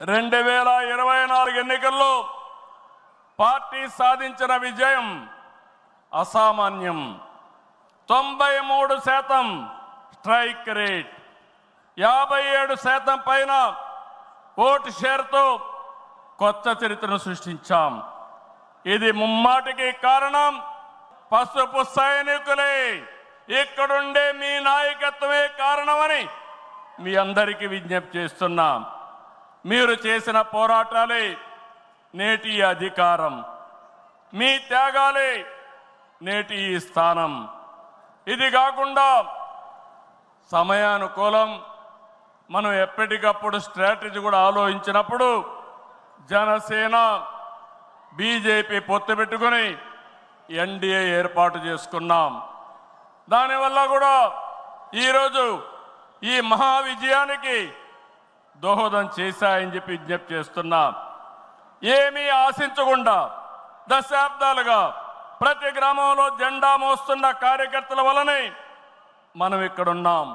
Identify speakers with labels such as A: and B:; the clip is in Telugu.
A: రెండు వేల ఇరవై నాలుగు ఎన్నికల్లో పార్టీ సాధించిన విజయం అసామాన్యం. తొంభై మూడు శాతం స్ట్రైక్ రేట్. యాభై ఏడు శాతం పైన ఓటు షేర్తో కొత్త చరిత్రను సృష్టించాం. ఇది ముమ్మాటికి కారణం పసుపు సైనికులే. ఇక్కడుండే మీ నాయకత్వమే కారణమని మీ అందరికీ విజ్ఞప్తి చేస్తున్నాం. మీరు చేసిన పోరాటాలే నేటి అధికారం. మీ త్యాగాలే నేటి ఈ స్థానం. ఇది కాకుండా సమయానుకూలం మనం ఎప్పటికప్పుడు స్ట్రాటజీ కూడా ఆలోచించినప్పుడు జనసేన బీజేపీ పొత్తు పెట్టుకుని ఎన్డీఏ ఏర్పాటు చేసుకున్నాం. దానివల్ల కూడా ఈరోజు ఈ మహా విజయానికి దోహదం చేశాయని చెప్పి విజ్ఞప్తి చేస్తున్నా. ఏమీ ఆశించకుండా దశాబ్దాలుగా ప్రతి గ్రామంలో జెండా మోస్తున్న కార్యకర్తల వలనే మనం ఇక్కడున్నాం.